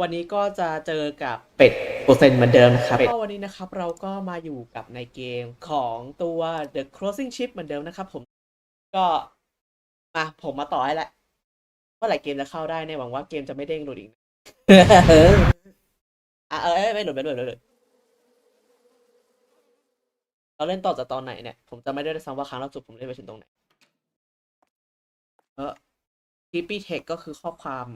วันนี้ก็จะเจอกับเป็ดเปอร์เซ็นต์เหมือนเดิมนะครับก็วันนี้นะครับเราก็มาอยู่กับในเกมของตัว The Crossing Ship เหมือนเดิมนะครับ ผมก็มาผมมาต่อให้แหละเมื่อไหร่เกมจะเข้าได้เนี่ยหวังว่าเกมจะไม่เด้งหลุดอีกนะอะเออไม่หลุดไม่หลุดไม่หลุดเราเล่นต่อจากตอนไหนเนี่ย ผมจะไม่ได้ซ้ำว่าครั้งล่าสุดผมเล่นไปถึงตรงไหน เออ Creepy Text ก็คือข้อความ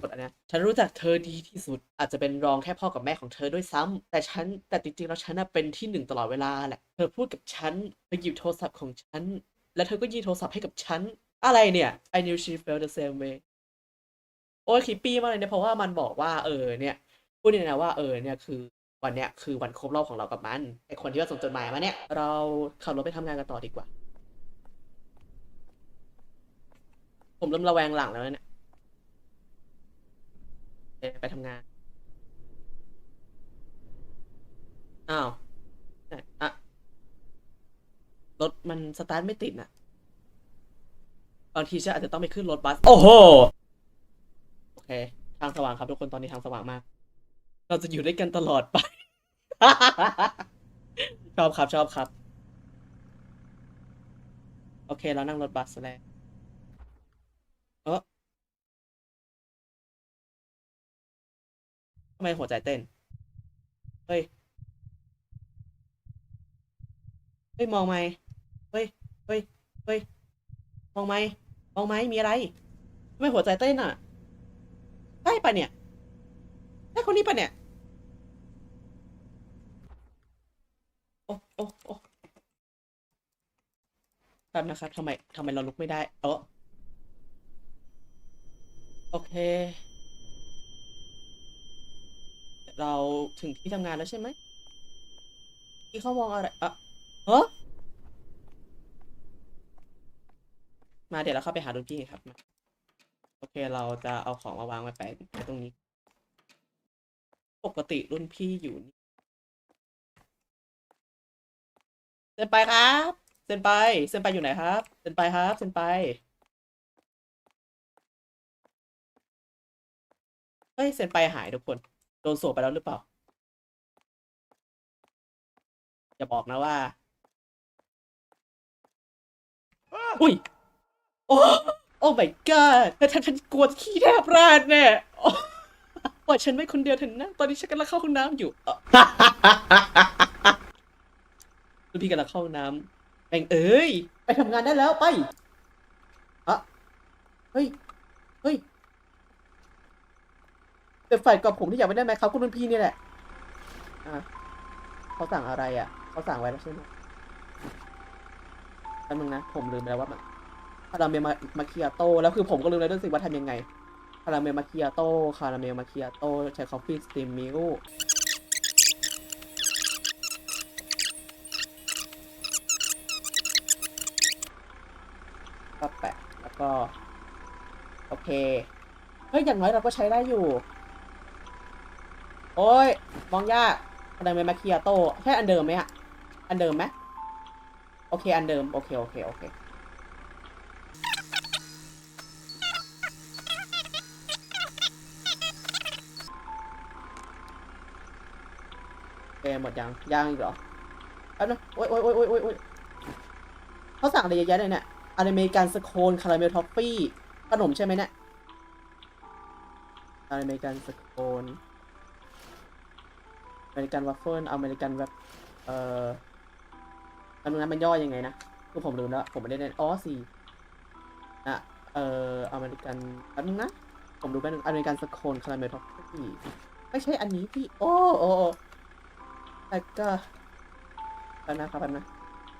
กดอันเนี้ยฉันรู้จักเธอดีที่สุด อาจจะเป็นรองแค่พ่อกับแม่ของเธอด้วยซ้ำแต่ฉันแต่จริงๆแล้วฉันน่ะเป็นที่หนึ่งตลอดเวลาแหละ เธอพูดกับฉันเธอหยิบโทรศัพท์ของฉัน และเธอก็ยื่นโทรศัพท์ให้กับฉัน อะไรเนี่ย I knew she felt the same way โอ้ยคิปปี้มากเลยเนี่ยเพราะว่ามันบอกว่าเออเนี่ยพูดเนี่ยนะว่าเออเนี่ยคือวันเนี้ยคือวันครบรอบของเรากับมันไอคนที่ว่าส่งจดหมายมาเนี่ย เราขับรถไปทำงานกันต่อดีกว่า ผมเริ่มระแวงหลังแล้วเนี่ย ไปทำงาน อ้าวไหนอะรถมันสตาร์ทไม่ติดน่ะ บางทีฉันอาจจะต้องไปขึ้นรถบัส โอ้โห โอเค ทางสว่างครับทุกคนตอนนี้ทางสว่างมาก เราจะอยู่ด้วยกันตลอดไป ชอบครับชอบครับ โอเค เรานั่งรถบัสแล้วเออทำไมหัวใจเต้น เฮ้ย เฮ้ย มองไหมเฮ้ย เฮ้ย เฮ้ย มองไหมมองไหมมีอะไรทำไมหัวใจเต้นอะใช่ปะเนี่ยใช่คนนี้ปะเนี่ย โอ้โอ้โอ้ครับนะครับทำไมทำไมเราลุกไม่ได้ เออโอเค เราถึงที่ทำงานแล้วใช่ไหมที่เขามองอะไรอะเฮ้อมาเดี๋ยวเราเข้าไปหารุ่นพี่ครับมาโอเคเราจะเอาของมาวางไว้แปะไว้ตรงนี้ ปกติรุ่นพี่อยู่นี่เซนไปครับเซนไปเซนไปอยู่ไหนครับเซนไปครับเซนไปเฮ้ยเซนไปหายทุกคน โดนสวบไปแล้วหรือเปล่าอย่าบอกนะว่า อุ้ย โอ้โอ้ my god แต่ฉันฉันกลัวขี้แทบราดแน่โอ้ปล่อยฉันไว้คนเดียวเถอะนะ ตอนนี้ฉันกำลังเข้าห้องน้ำอยู่เอ่อรุ่นพี่กำลังเข้าห้องน้ำแบ่งเอ้ย ไปทำงานได้แล้วไปอะเฮ้ย เฮ้ย เป็นฝ่ายกับผมที่อยากไปได้ไหมครับคุณรุ่นพี่นี่แหละอะเขาสั่งอะไรอะเขาสั่งไว้แล้วใช่ไหมแป๊บนึงนะผมลืมไปแล้วว่ามันคาราเมลมามาคิอาโต้แล้วคือผมก็ลืมแล้วด้วยสิว่าทำยังไงคาราเมลมาคิอาโต้คาราเมลมาคิอาโต้ใช้คอฟฟี่สตีมมิลก็แปะแล้วก็ โอเคเฮ้ยอย่างน้อยเราก็ใช้ได้อยู่ โอ้ยมองยากอะไรไหมมาคิอาโต้ใช่อันเดิมไหมอะอันเดิมไหมโอเค อันเดิม โอเค โอเค โอเคโอหมดยังยังอีกเหรอแป๊บนึงโอ๊ยโอ๊ยโอ๊ยโอ๊ยโอ๊ยโอ๊ยเขาสั่งอะไรเยอะแยะเลยเนี่ยอเมริกันสโคนคาราเมลท็อฟฟี่ขนมใช่ไหมเนี่ยอเมริกันสโคน อเมริกันวัฟเฟิลอเมริกันแบบเอ่ออันนั้นมันย่อยังไงนะคือผมลืมแล้วผมไม่ได้เล่นอ๋อสี่นะเอ่ออเมริกันอันนึงนะผมดูไปหนึ่งอเมริกันสโคนคาราเมลท็อฟฟี่ไม่ใช่อันนี้พี่โอ้โอ้โอ้แต่ก็แป๊บนะครับแป๊บนะ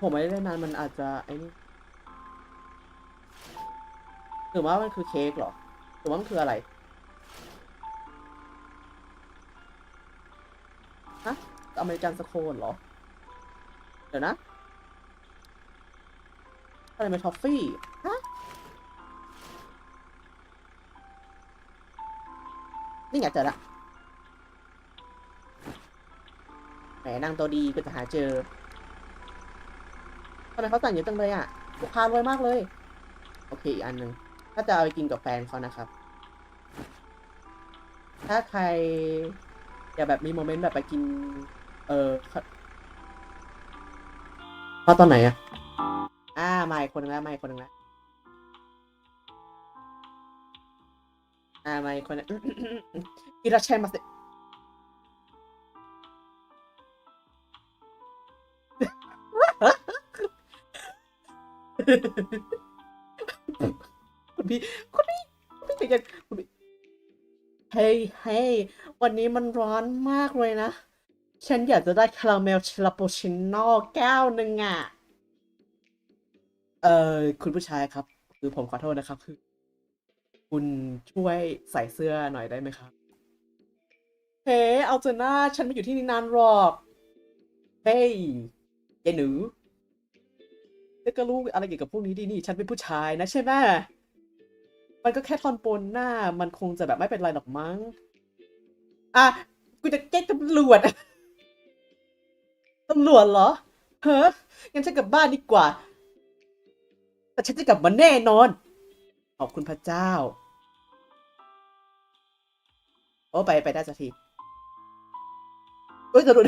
ผมไม่ได้เล่นนานมันอาจจะไอ้นี่หรือว่ามันคือเค้กเหรอหรือว่ามันคืออะไร อเมริกันสโคนเหรอ เดี๋ยวนะอะไรเป็นทอฟฟี่ ฮะ นี่ไงเจอละแหมนั่งตัวดีก็จะหาเจอทำไมเขาสั่งเยอะจังเลยอะลูกค้ารวยมากเลย โอเคอีกอันหนึ่งถ้าจะเอาไปกินกับแฟนเขานะครับ ถ้าใครอยากแบบมีโมเมนต์แบบไปกิน เออเข้าตอนไหนอะอ่ามาอีกคนนึงแล้วมาอีกคนนึงแล้วอ่ามาอีกคนนึงอิราชัยมาสิคุณพี่คุณพี่คุณพี่ใจเย็นคุณพี่เฮ้ยเฮ้ยวันนี้มันร้อนมากเลยนะ ฉันอยากจะได้คาราเมลชลาโปชิโน่แก้วหนึ่งอะ เออคุณผู้ชายครับ คือผมขอโทษนะครับ คือ คุณช่วยใส่เสื้อหน่อยได้ไหมครับ เฮ้เอาเถอหน้าฉันไม่อยู่ที่นี่นานหรอก เฮ้ยยายหนูแล้วก็รู้อะไรเกี่ยวกับพวกนี้ดีนี่ ฉันเป็นผู้ชายนะใช่ไหมมันก็แค่ท่อนบนหน้า มันคงจะแบบไม่เป็นไรหรอกมั้ง อะ กูจะแจ้งตำรวจ ตำรวจเหรอเฮ้องั้นฉันกลับบ้านดีกว่า แต่ฉันจะกลับมาแน่นอน ขอบคุณพระเจ้า โอ้ไปไปได้สักทีเอ้ยสะดุด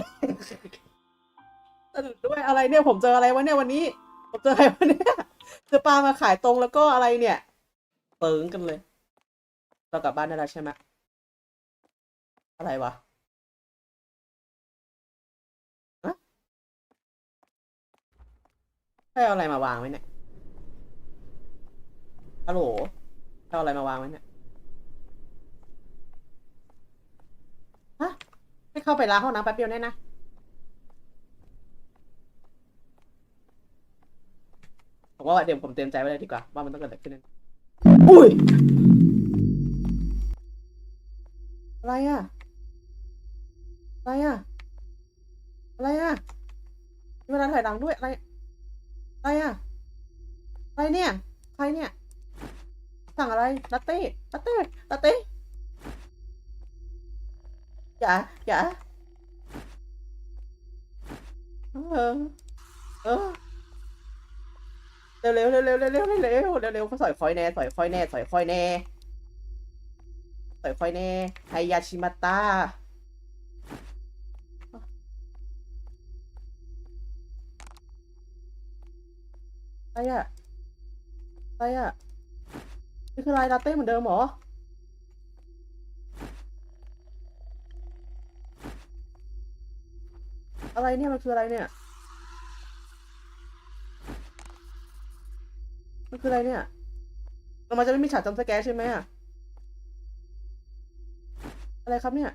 สะดุดด้วยอะไรเนี่ย ผมเจออะไรวะเนี่ยวันนี้ ผมเจออะไรวะเนี่ยเจอปลามาขายตรงแล้วก็อะไรเนี่ยเปิงกันเลย เรากลับบ้านได้แล้วใช่ไหมอะไรวะ ให้เอาอะไรมาวางไว้เนี่ยฮัลโหลให้เอาอะไรมาวางไว้เนี่ยฮะให้เข้าไปล้างห้องน้ำแป๊บเดียวเนี่ยนะผมว่าเดี๋ยวผมเตรียมใจไว้เลยดีกว่า ว่ามันต้องเกิดอะไรขึ้นแน่อุ้ย อะไรอะอะไรอะอะไรอะมีเวลาถอยหลังด้วยอะไรอะไรอะอะไร เนี่ย ใครเนี่ย สั่งอะไรลาเต้ลาเต้ลาเต้อย่าอย่าเออเออเร็วเร็วเร็วเร็วเร็วเร็วเร็วเร็วเร็วเขาสอยคอยแน่สอยคอยแน่สอยคอยแน่สอยคอยแน่ไฮยาชิมาตะอะไร อะไรอะนี่คือลายลาเต้เหมือนเดิมหรอ อะไรเนี่ยมันคืออะไรเนี่ย มันคืออะไรเนี่ยเรามาจะไม่มีฉากจำสแกร์ใช่ไหมอะอะไรครับเนี่ย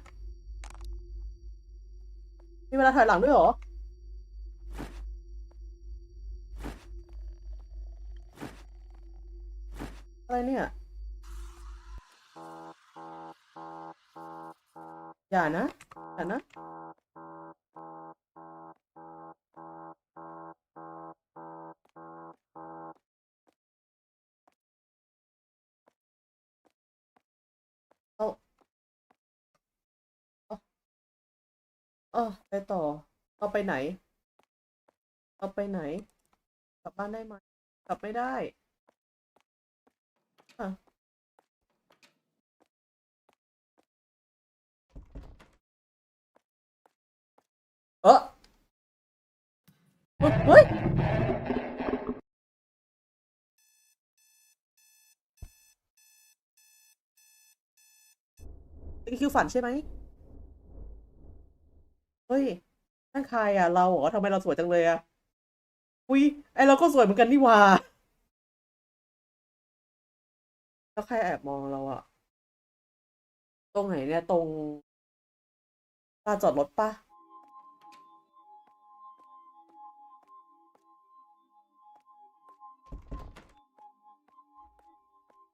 มีเวลาถ่ายหลังด้วยหรอ อะไรเนี่ย อย่านะอย่านะเอาเอาเอาไปต่อ เอาไปไหน เอาไปไหน กลับบ้านได้ไหมกลับไม่ได้ อะเออเฮ้ยเฮ้ยนี่คือฝันใช่ไหมเฮ้ยนั่นใครอะ เราเหรอทำไมเราสวยจังเลยอะ อุ้ยไอเราก็สวยเหมือนกันนี่หว่า แล้วใครแอบมองเราอะตรงไหนเนี่ยตรงลานจอดรถปะ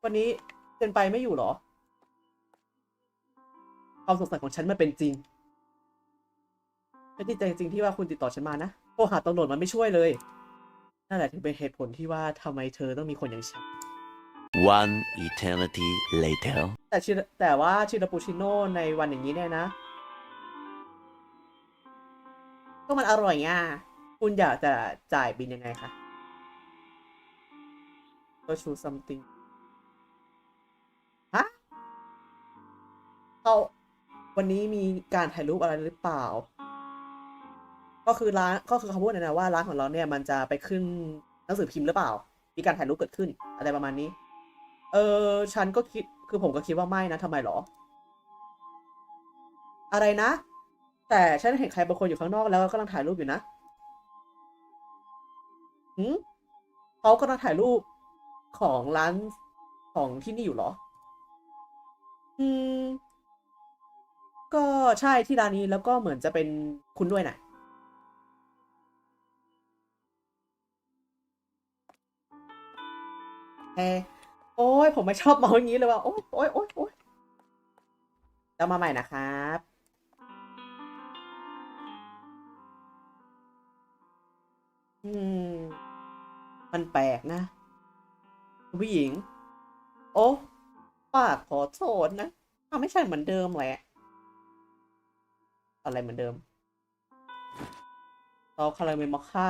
วันนี้เจนไปไม่อยู่หรอ ความสงสัยของฉันมันเป็นจริงฉันดีใจจริงที่ว่าคุณติดต่อฉันมานะโทรหาตำรวจมันไม่ช่วยเลย นั่นแหละถึงเป็นเหตุผลที่ว่าทำไมเธอต้องมีคนอย่างฉัน One eternity later. แต่ชิแต่ว่าชิราปูชิโน่ในวันอย่างนี้เนี่ยนะ ก็มันอร่อยอะ คุณอยากจะจ่ายบินยังไงคะก็ชู something ฮะเขาวันนี้มีการถ่ายรูปอะไรหรือเปล่า ก็คือร้านก็คือเขาพูดนะนะว่าร้านของเราเนี่ยมันจะไปขึ้นหนังสือพิมพ์หรือเปล่า มีการถ่ายรูปเกิดขึ้น อะไรประมาณนี้ เออฉันก็คิดคือผมก็คิดว่าไม่นะทำไมหรอ อะไรนะ แต่ฉันเห็นใครบางคนอยู่ข้างนอกแล้วกำลังถ่ายรูปอยู่นะหืมเขากำลังถ่ายรูปของร้านของที่นี่อยู่เหรอ อืม ก็ใช่ที่ร้านนี้แล้วก็เหมือนจะเป็นคุณด้วยนะแฮ โอ้ยผมไม่ชอบเมาอย่างนี้เลยว่ะโอ้ยโอ้ยโอ้ยโอ้ยจะมาใหม่นะครับ อืม มันแปลกนะผู้หญิง โอ้ป้าขอโทษนะทำไม่ใช่เหมือนเดิมแหละ อะไรเหมือนเดิมเราคาราเมลมอคค่า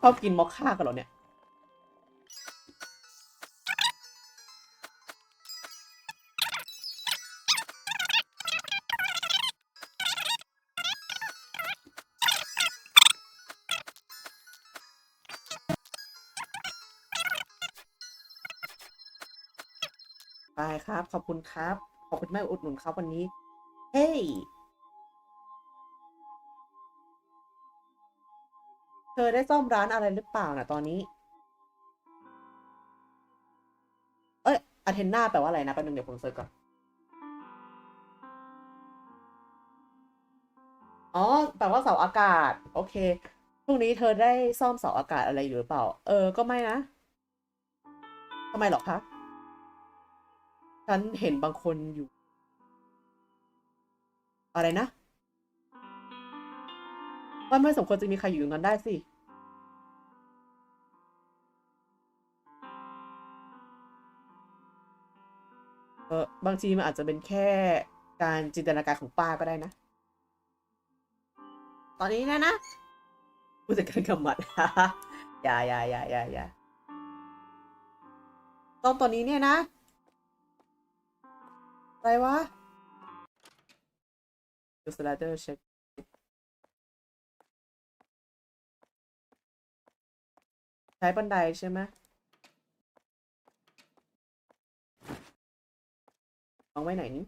ชอบกินมอคค่ากันเหรอเนี่ย อบคุณครับ ขอบคุณแม่อุดหนุนครับวันนี้ เฮ้ยเธอได้ซ่อมร้านอะไรหรือเปล่านะตอนนี้ เอ้ยอเทนนาแปลว่าอะไรนะแป๊บนึงเดี๋ยวผมเซิร์ชก่อนอ๋อแปลว่าเสาอากาศ โอเคพรุ่งนี้เธอได้ซ่อมเสาอากาศอะไรอยู่หรือเปล่า เออ ก็ไม่นะทำไมหรอคะ ฉันเห็นบางคนอยู่ อะไรนะว่าไม่สมควรจะมีใครอยู่อย่างนั้นได้สิ เออบางทีมันอาจจะเป็นแค่การจินตนาการของป้าก็ได้นะ ตอนนี้นะนะผู้จัดการกำมัดอย่าอย่าอย่าอย่าอย่าต้องตอนนี้เนี่ยนะ อะไรวะดูสไลเดอร์เช็คใช้บันไดใช่ไหมวางไว้ไหนนี่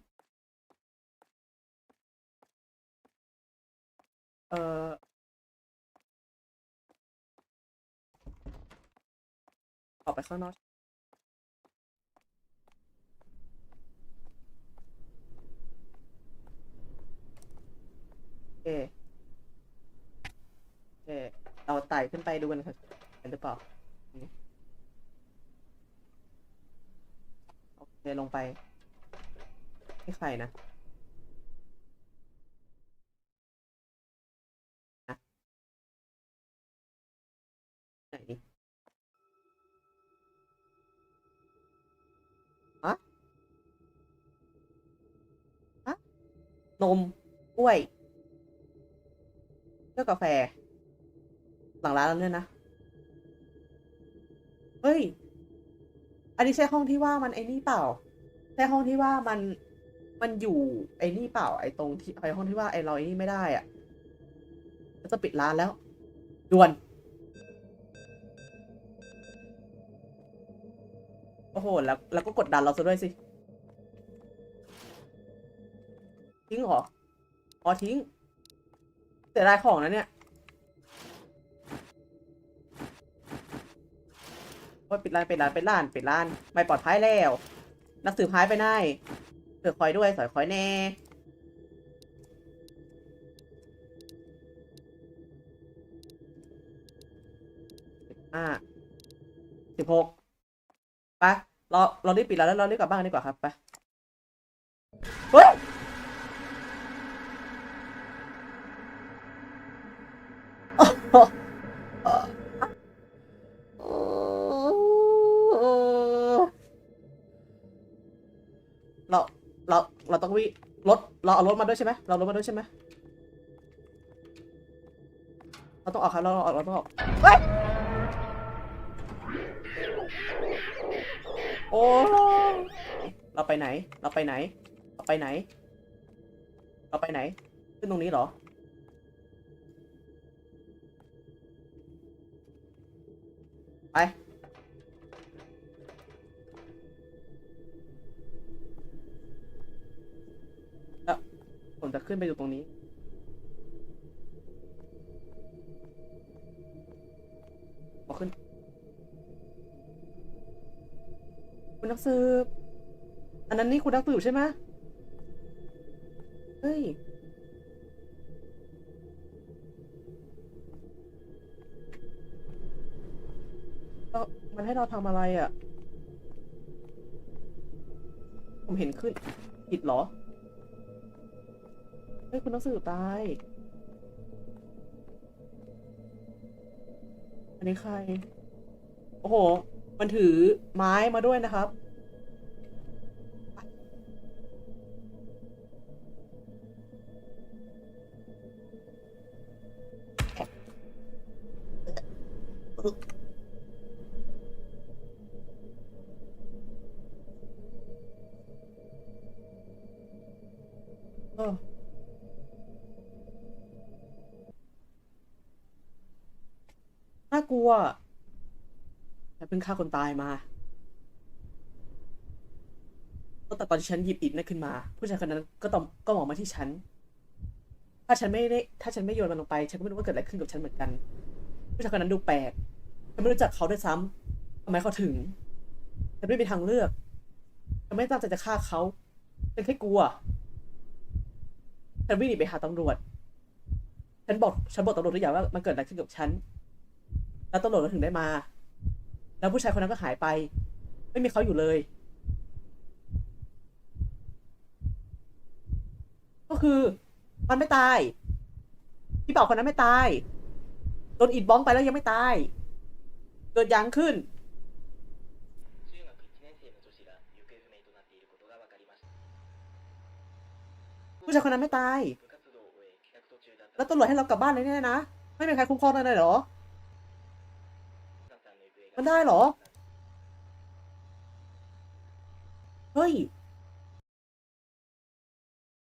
เออออกไปข้างนอก โอเคโอเคเราไต่ขึ้นไปดูกันค่ะเห็นหรือเปล่าโอเคลงไปนี่ใครนะไหนนี่ฮะฮะนมกล้วย กกาแฟ หลังร้านแล้วเนี่ยนะ เฮ้ย อันนี้ใช่ห้องที่ว่ามันไอ้นี่เปล่า ใช่ห้องที่ว่ามันมันอยู่ไอ้นี่เปล่า ไอ้ตรงที่ไอ้ห้องที่ว่าไอ้เราไอ้นี่ไม่ได้อะเราจะปิดร้านแล้ว ด่วน โอ้โห แล้ว แล้วก็กดดันเราซะด้วยสิ ทิ้งเหรอ อ๋อทิ้ง เสียดายของนะเนี่ยว่าปิดร้านปิดร้านปิดร้านปิดร้าน ไม่ปลอดภัยแล้วนักสืบหายไปไหนเสือคอยด้วยสอยคอยแน่สิบห้าสิบหกไปเราเรารีบปิดร้านแล้วเรารีบกลับบ้านดีกว่าครับไปเฮ้ย เราเราเราต้องวิรถเราเอารถมาด้วยใช่ไหมเราเอารถมาด้วยใช่ไหมเราต้องออกครับเราเราเราต้องออกเฮ้ยโอ้เราไปไหน เราไปไหน เราไปไหน เราไปไหน ขึ้นตรงนี้เหรอ ไปแล้วผมจะขึ้นไปอยู่ตรงนี้บอขึ้น คุณนักสืบ อันนั้นนี่คุณนักสืบใช่ไหมเฮ้ย แล้ว มันให้เราทำอะไรอะ ผมเห็นขึ้นผิดเหรอ เฮ้ย คุณนักสืบตาย อันนี้ใคร โอ้โห มันถือไม้มาด้วยนะครับเน่ากลัวฉันเพิ่งฆ่าคนตายมาตั้งแต่ตอนที่ฉันหยิบอิฐนั่นขึ้นมา ผู้ชายคนนั้นก็ต้องก็มองมาที่ฉัน ถ้าฉันไม่ได้ถ้าฉันไม่โยนมันลงไป ฉันก็ไม่รู้ว่าเกิดอะไรขึ้นกับฉันเหมือนกัน ผู้ชายคนนั้นดูแปลก ฉันไม่รู้จักเขาด้วยซ้ำทำไมเขาถึง ฉันไม่มีทางเลือกฉันไม่ตั้งใจจะฆ่าเขาฉันแค่กลัว ฉันวิ่งหนีไปหาตำรวจ ฉันบอก ฉันบอกตำรวจทุกอย่างว่ามันเกิดอะไรขึ้นกับฉัน แล้วตำรวจก็ถึงได้มา แล้วผู้ชายคนนั้นก็หายไป ไม่มีเขาอยู่เลย ก็คือมันไม่ตาย พี่เป่าคนนั้นไม่ตายโดนอิดบ้องไปแล้วยังไม่ตาย เกิดยังขึ้น ผู้ชายคนนั้นไม่ตาย แล้วตำรวจให้เรากลับบ้านเลยเนี่ยนะ ไม่มีใครคุ้มครองเลยหรอ มันได้เหรอ เฮ้ย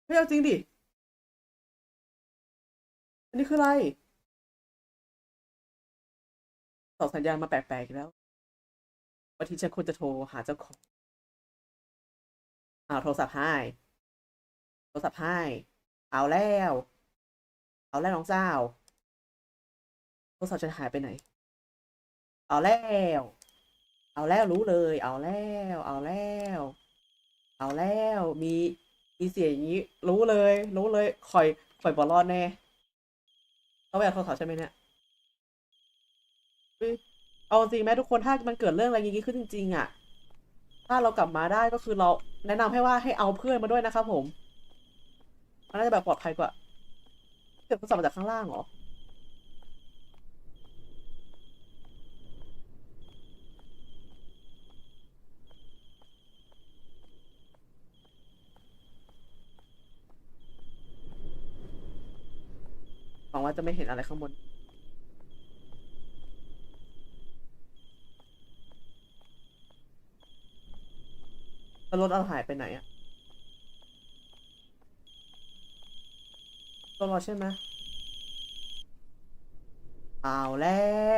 ไม่เอาจริงดิ อันนี้คืออะไรส่องสัญญาณมาแปลกๆอีกแล้ววันที่ฉันควรจะโทรหาเจ้าของอ้าวโทรศัพท์ให้ โทรศัพท์ให้ เอาแล้ว เอาแล้วน้องเจ้า โทรศัพท์ฉันหายไปไหน เอาแล้ว เอาแล้วรู้เลย เอาแล้ว เอาแล้ว เอาแล้วมีมีเสียงอย่างนี้ รู้เลย รู้เลยคอยคอยบอลรอดแน่ต้องไปเอาโทรศัพท์ใช่ไหมเนี่ยเอาจริงไหมทุกคนถ้ามันเกิดเรื่องอะไรอย่างนี้ขึ้นจริงๆอะ ถ้าเรากลับมาได้ก็คือเราแนะนำให้ว่าให้เอาเพื่อนมาด้วยนะครับผมมันน่าจะแบบปลอดภัยกว่าเก็บโทรศัพท์มาจากข้างล่างเหรอ วังว่าจะไม่เห็นอะไรข้างบน แล้วรถเราหายไปไหนอะตัวเราใช่ไหมเอาแล้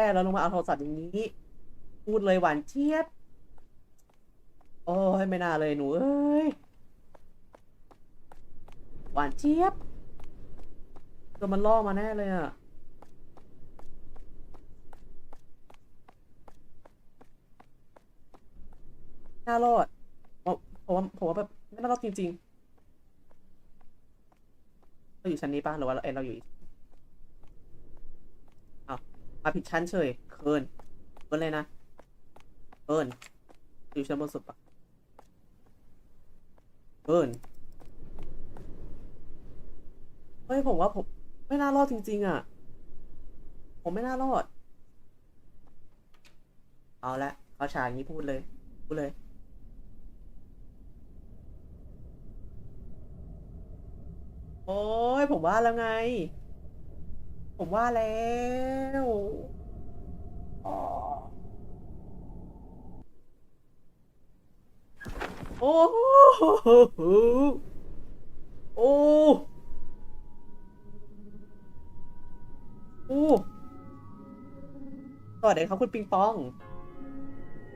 วเราลงมาเอาโทรศัพท์อย่างนี้ พูดเลยหวานเจี๊ยบ โอ้ยไม่น่าเลยหนูเอ้ย หวานเจี๊ยบ ตัวมันล่อมาแน่เลยอะน่ารอดผมผมว่าผมว่าแบบไม่น่ารอดจริงๆเราอยู่ชั้นนี้ป่ะหรือว่าเราเอเราอยู่อ้าวมาผิดชั้นเฉยเคินเคินเลยนะเคินอยู่ชั้นบนสุดปะเคินเฮ้ยผมว่าผม ไม่น่ารอดจริง ๆ อะ ผมไม่น่ารอด เอาละเขาฉากนี้พูดเลย พูดเลย โอ้ยผมว่าแล้วไง ผมว่าแล้วโอ้โหโอ้ สวัสดีครับคุณปิงปอง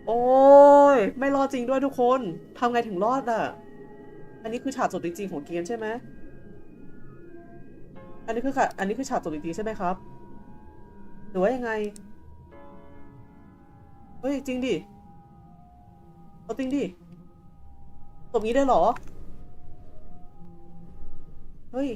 โอ้ย ไม่รอดจริงด้วยทุกคนทำไงถึงรอดอะ อันนี้คือฉากจบจริงๆของเกมใช่ไหมอันนี้คืออันนี้คือฉากจบจริงๆใช่ไหมครับ หรือว่ายังไง เฮ้ยจริงดิเอาจริงดิจบงี้ได้เหรอ เฮ้ย